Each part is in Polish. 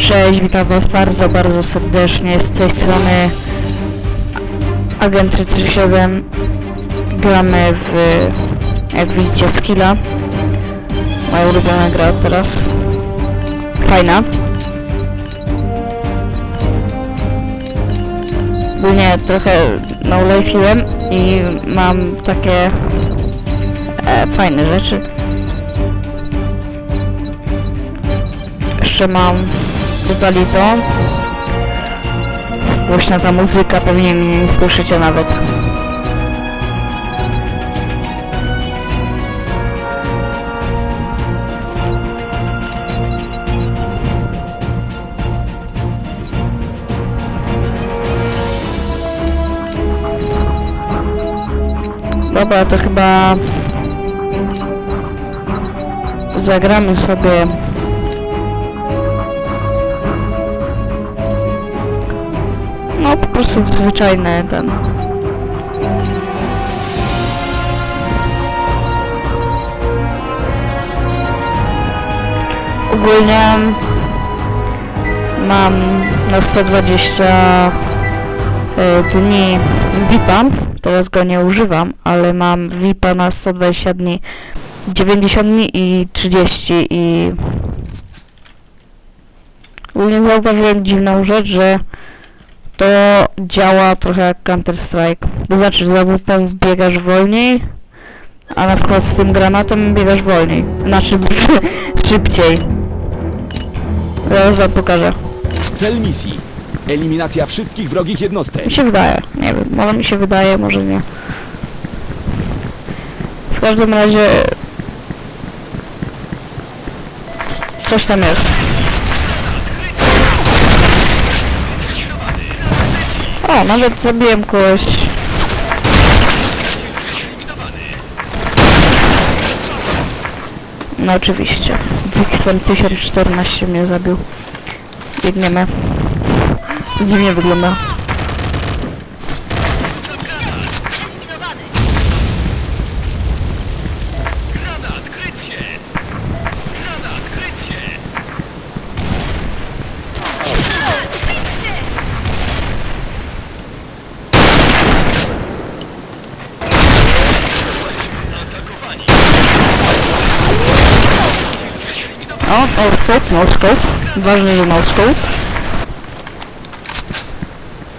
Cześć, witam was bardzo, bardzo serdecznie. Z tej strony Agent 337. Gramy w, jak widzicie, Skilla. Moja ulubiona gra teraz. Fajna. Ogólnie trochę no-life'iłem i mam takie e, fajne rzeczy. Jeszcze mam to. Głośna ta muzyka, pewnie mnie nie słyszycie nawet. Dobra, to chyba zagramy sobie prostu zwyczajny ten. Ogólnie mam na 120 e, dni VIP-a, teraz go nie używam, ale mam VIP-a na 120 dni, 90 dni i 30 i ogólnie zauważyłem dziwną rzecz, że to działa trochę jak Counter Strike. To znaczy za WP biegasz wolniej, a na przykład z tym granatem biegasz wolniej. Znaczy szybciej. Zaraz wam pokażę. Cel misji. Eliminacja wszystkich wrogich jednostek. Mi się wydaje. Nie wiem, może mi się wydaje, może nie. W każdym razie... Coś tam jest. O, nawet zabiłem kogoś. No oczywiście. Zixem 1014 mnie zabił. Biegniemy. Dziwnie wygląda. O, no-scope, no-scope. Ważny, że no-scope.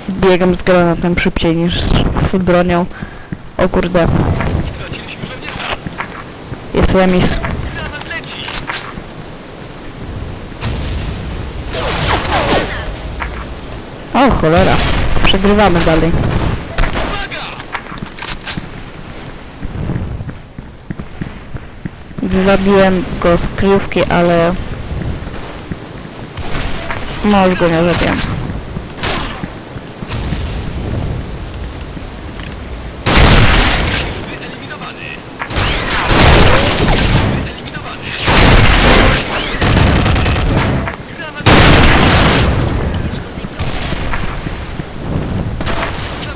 Biegam z granatem szybciej niż z bronią. O kurde, jest remis. O cholera, przegrywamy dalej. Zabiłem go z kryjówki, ale... No już go nie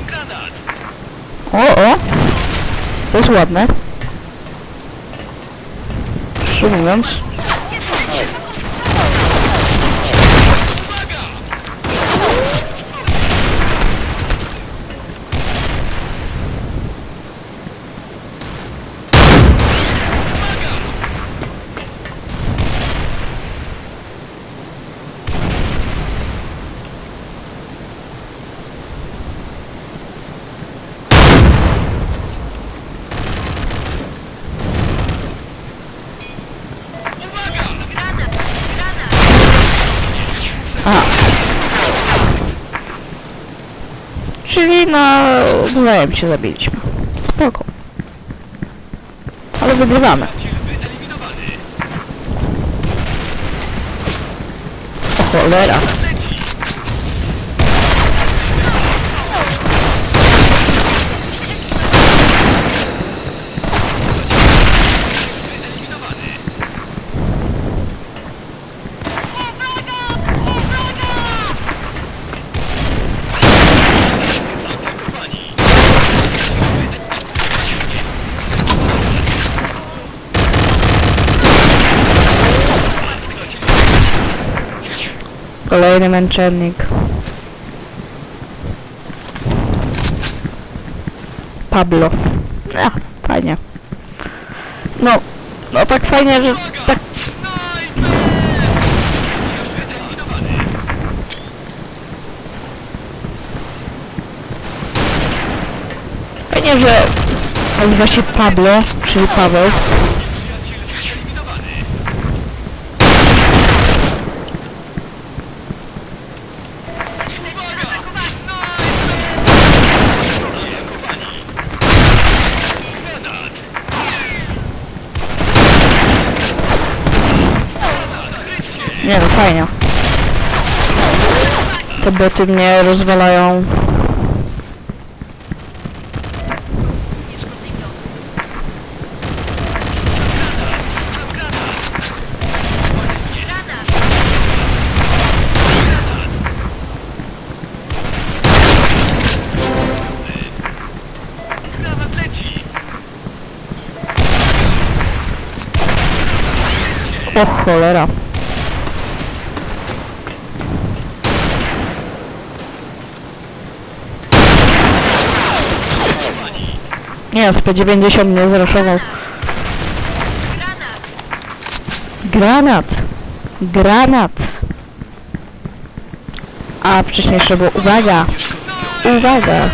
granat! O, o! To jest ładne. Szczerze mówiąc. Udaje mi się zabiliśmy. Spoko. Ale wygrywamy. O cholera. Kolejny męczennik. Pablo. Ja, fajnie. No, no tak fajnie, że tak fajnie, że nazywa się Pablo, czyli Paweł. Fajnie. Te boty mnie rozwalają. O cholera. Nie, z P90 mnie zraszował. Granat! Granat! A wcześniej jeszcze było uwaga! Uwaga!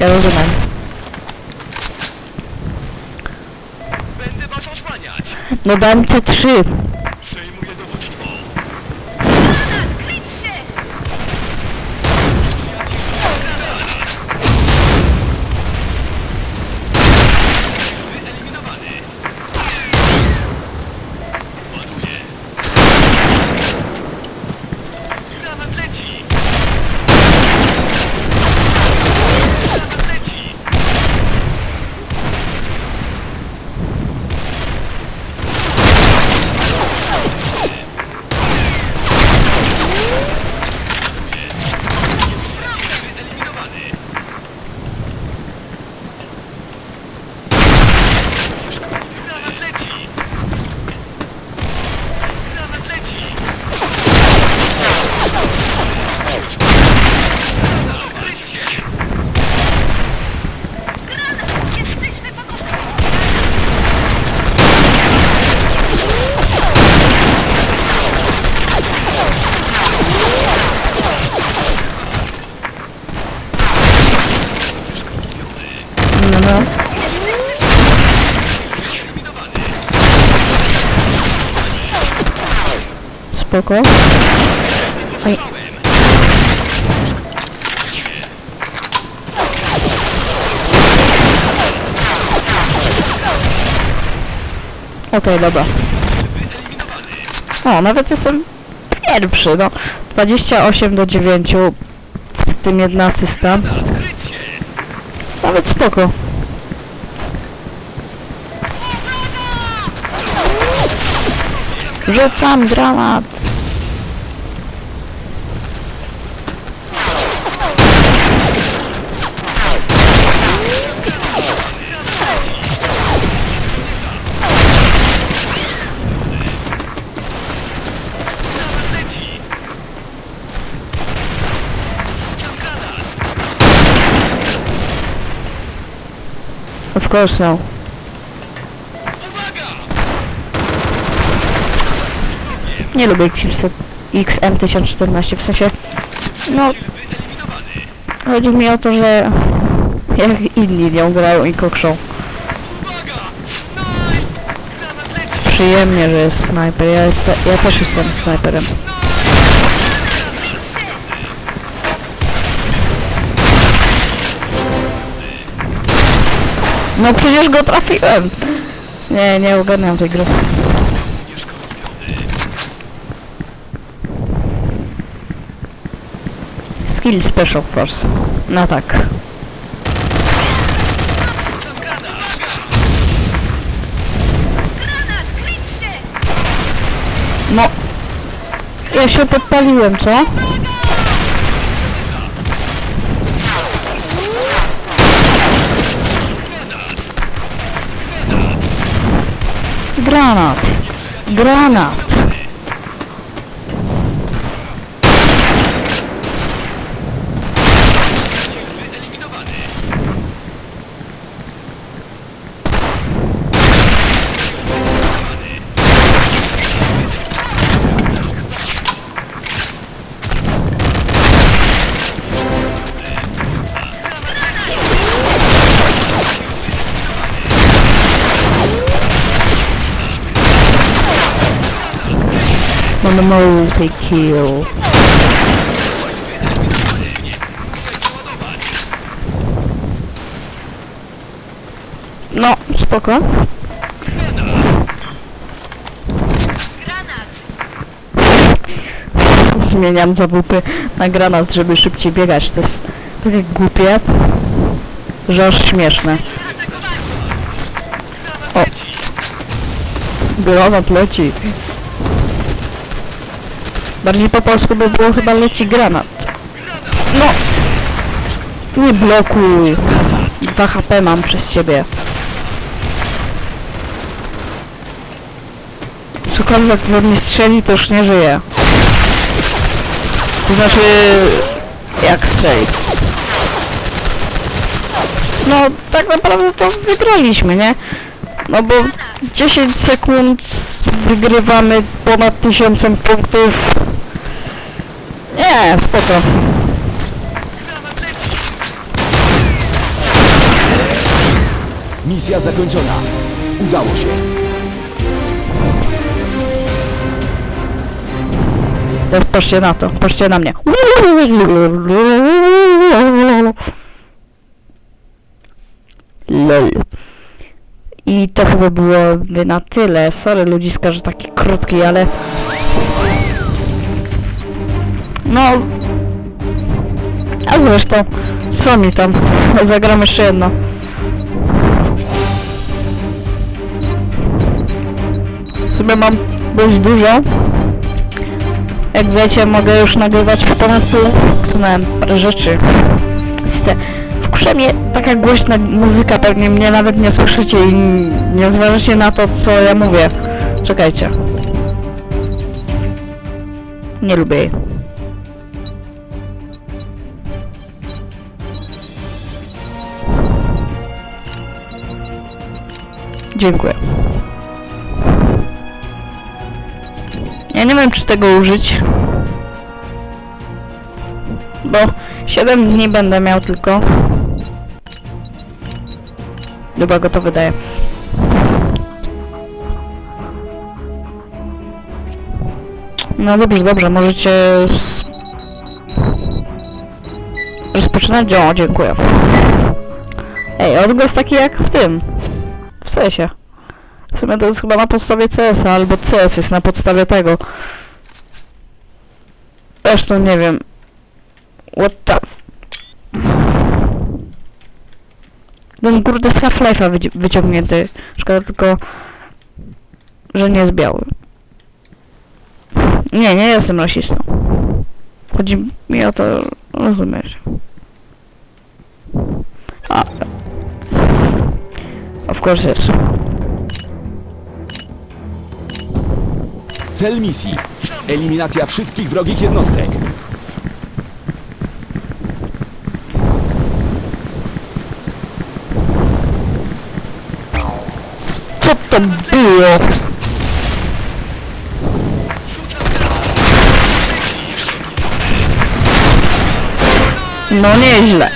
Ja rozumiem. Będę was osłaniać. No dam C3. Spoko. Oj. Okej, dobra. Wyeliminowany. O, nawet jestem pierwszy, no. 28 do 9, w tym jedna asysta. Nawet spoko. Rzucam. Granat Uwaga! Nie lubię chipset XM1014, w sensie, no, chodzi mi o to, że jak inni nią grają i leci. Przyjemnie, że jest snajper, ja, ja też jestem snajperem. No przecież go trafiłem. Nie, nie ogarniam tej gry. Skill Special Force. No tak. No. Ja się podpaliłem, co? Granat. Granat. Multi-kill. No, spoko. Zmieniam zawupy na granat, żeby szybciej biegać. To jest takie głupie, że aż śmieszne. O. Granat leci. Bardziej po polsku by było chyba leci granat. No! Nie blokuj. 2 HP mam przez ciebie. Cokolwiek we mnie strzeli, to już nie żyje. To znaczy... Jak strzeli. No, tak naprawdę to wygraliśmy, nie? No bo 10 sekund wygrywamy ponad 1000 punktów. Nie, spoko. Misja zakończona. Udało się. Teraz patrzcie na to, patrzcie na mnie. Lol. I to chyba byłoby na tyle. Sorry ludziska, że taki krótki, ale... No... A zresztą, co mi tam? Zagram jeszcze jedno. W sumie mam dość dużo. Jak wiecie, mogę już nagrywać w ponad pół. Wsunąłem parę rzeczy. Wkurza mnie taka głośna muzyka, pewnie mnie nawet nie słyszycie i nie zważacie na to, co ja mówię. Czekajcie. Nie lubię jej. Dziękuję. Ja nie wiem, czy tego użyć. Bo 7 dni będę miał tylko. Chyba go to wydaje. No dobrze, dobrze, możecie rozpoczynać działo, dziękuję. Ej, odgłos taki jak w tym. Sensie. W sumie to jest chyba na podstawie CS, albo CS jest na podstawie tego. Zresztą nie wiem. What the... Ten kurde z Half-Life'a wyci- wyciągnięty. Szkoda tylko, że nie jest biały. Nie, nie jestem rasistą. Chodzi mi o to, rozumiesz. A. Of course yes. Cel misji. Eliminacja wszystkich wrogich jednostek. Co to było? No nieźle.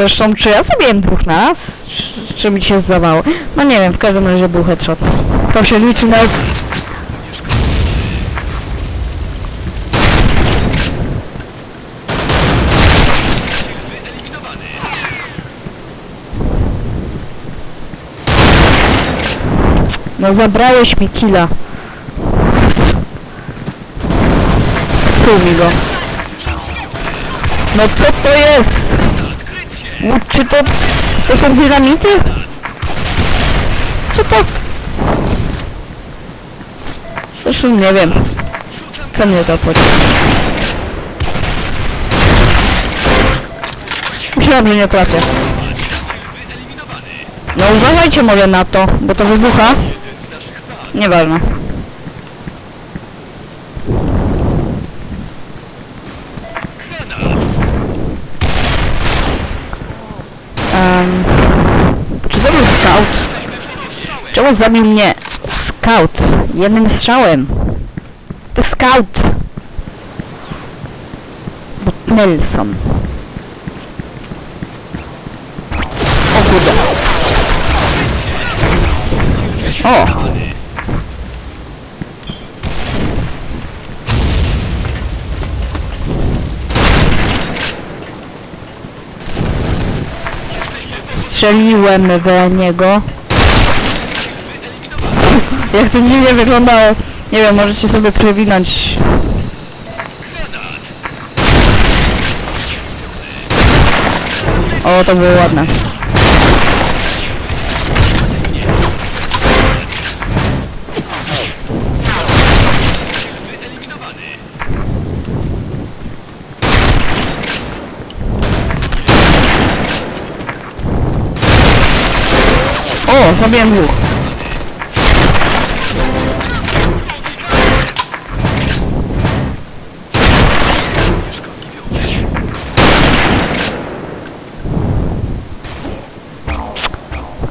Zresztą czy ja zabiłem dwóch nas? Czy, czy mi się zdawało? No nie wiem, w każdym razie był headshot. To się liczy na... No zabrałeś mi killa. Psuł mi go. No co to jest? No, czy to... To są dynamity? Co to? Zresztą nie wiem. Co mnie to obchodzi? Myślałem, że nie trafię. No uważajcie może na to, bo to wybucha. Nieważne. Um, czy to był scout? Czemu zabił mnie scout? Jednym strzałem. To scout. Bo Nelson. O kurde. O! Strzeliłem w niego. Jak to dziwnie wyglądało. Nie wiem, możecie sobie przewinąć. O, to było ładne. O, zabiłem dwóch.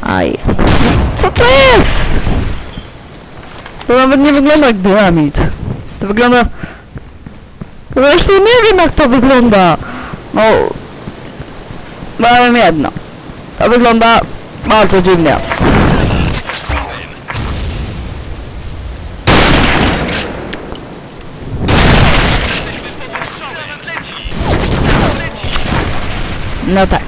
Aj. Co to jest? To nawet nie wygląda jak dynamit. To wygląda... Zresztą nie wiem jak to wygląda. No... Powiem jedno. To wygląda bardzo dziwnie. No tak.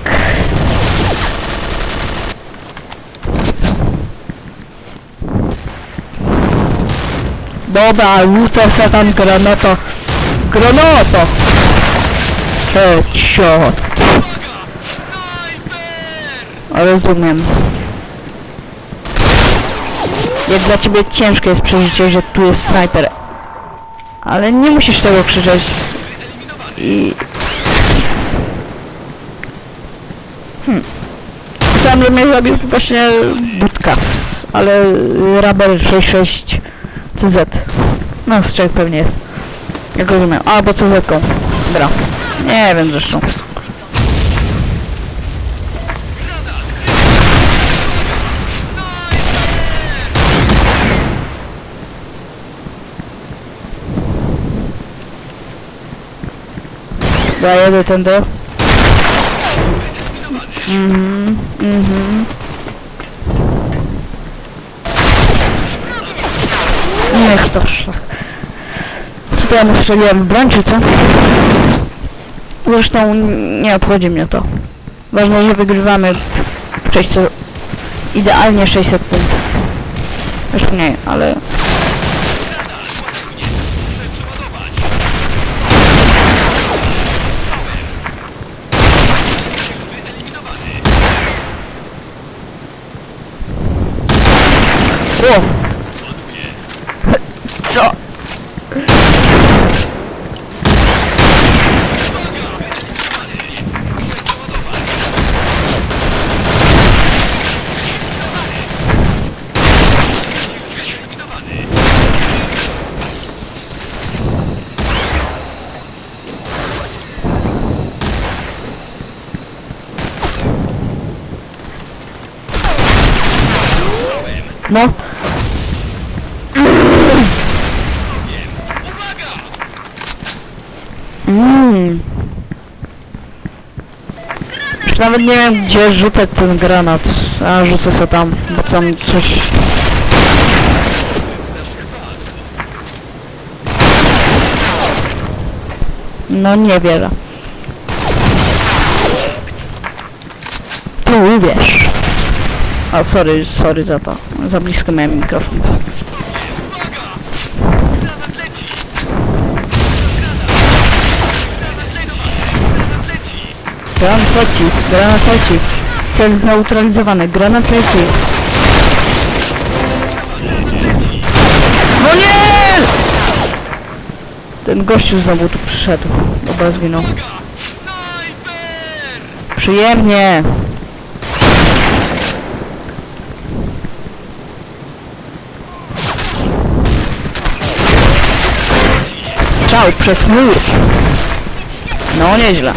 Dobra, rzucę se tam granato. Granato! Headshot. Rozumiem. Jak dla ciebie ciężkie jest przeżycie, że tu jest snajper. Ale nie musisz tego krzyczeć. I... Że mnie zabił właśnie Budkas, ale Rabel 66 CZ. No, z czego pewnie jest. Jak rozumiem. A, bo CZ-ką. Dobra. Nie wiem zresztą. Ja jedę tędy. Mhm, mhm. Niech to szlak. Co to ja mu strzeliłem w broń, czy co? Zresztą nie obchodzi mnie to. Ważne, że wygrywamy 600, idealnie 600 punktów. Już mniej, ale... O! Co? No. Mm. Już nawet nie wiem gdzie rzucać ten granat. A rzucę sobie tam, bo tam coś... No niewiele. Tu uwierz. A sorry, sorry za to. Za blisko miałem mikrofon. Granat leci, granat leci. Cel zneutralizowany, granat leci. No nie! Ten gościu znowu tu przyszedł. Dobra, zginął. Przyjemnie! Ciao, przez mur! No nieźle.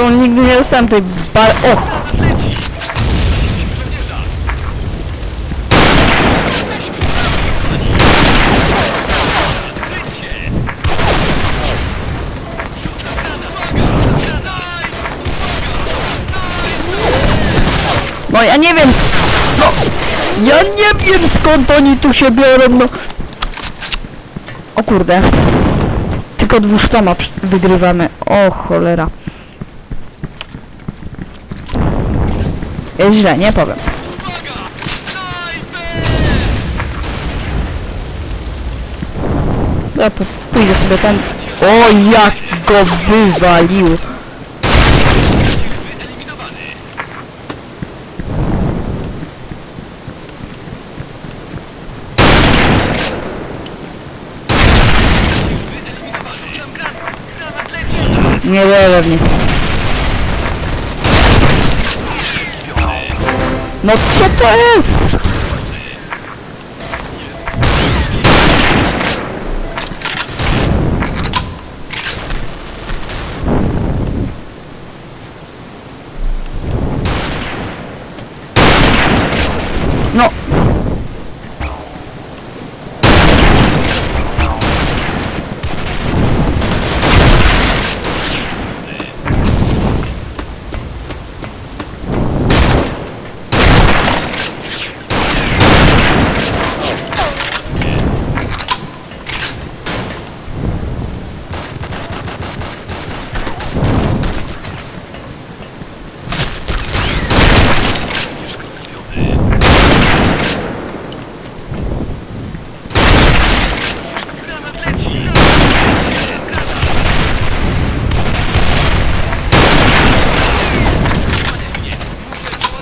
Zresztą nigdy nie dostałem tej bar... O! No ja nie wiem! No! Ja nie wiem skąd oni tu się biorą, no! O kurde. Tylko dwustoma wygrywamy. O cholera. Jest źle, nie powiem. Ja po- pójdę sobie tam. O jak go wywalił! Nie wierzę w nich. No co to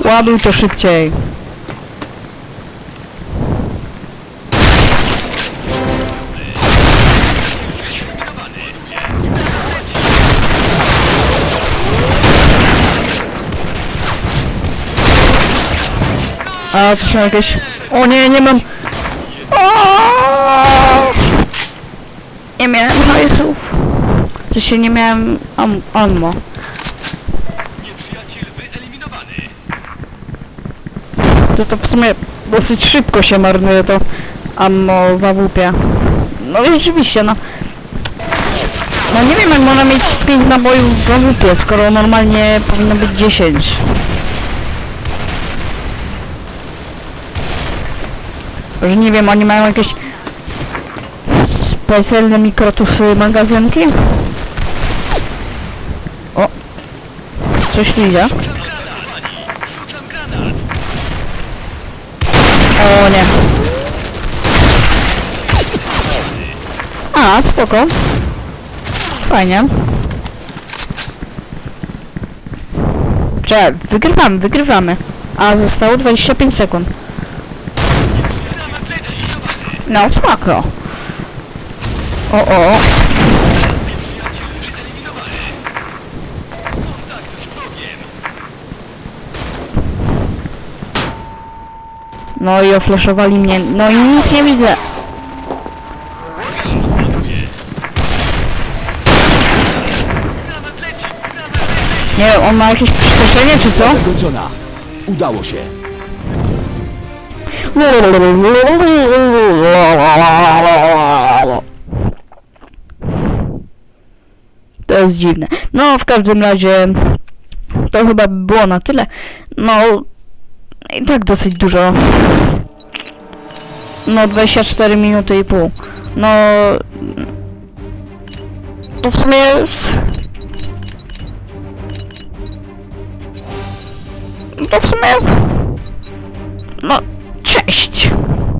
Ładuj to szybciej. A to są jakieś... O nie, nie mam... Nie miałem hajsów. To się nie miałem am ammo. To to w sumie dosyć szybko się marnuje to ammo w AWP. No rzeczywiście, no. No nie wiem jak można mieć 5 nabojów w AWP, skoro normalnie powinno być 10. Że nie wiem, oni mają jakieś specjalne mikrotusy magazynki? O! Coś tu idzie? Rzucam granat! Rzucam granat! O nie. A, spoko. Fajnie. Cze, wygrywamy, wygrywamy. A, zostało 25 sekund. No, spoko. O, o. No i ofleszowali mnie. No i nic nie widzę. Nie on ma jakieś przyspieszenie czy co? Zakończona. Udało się. To jest dziwne. No, w każdym razie to chyba by było na tyle. No, i tak dosyć dużo. No, 24 minuty i pół. No, to w sumie jest... To w sumie... No, cześć!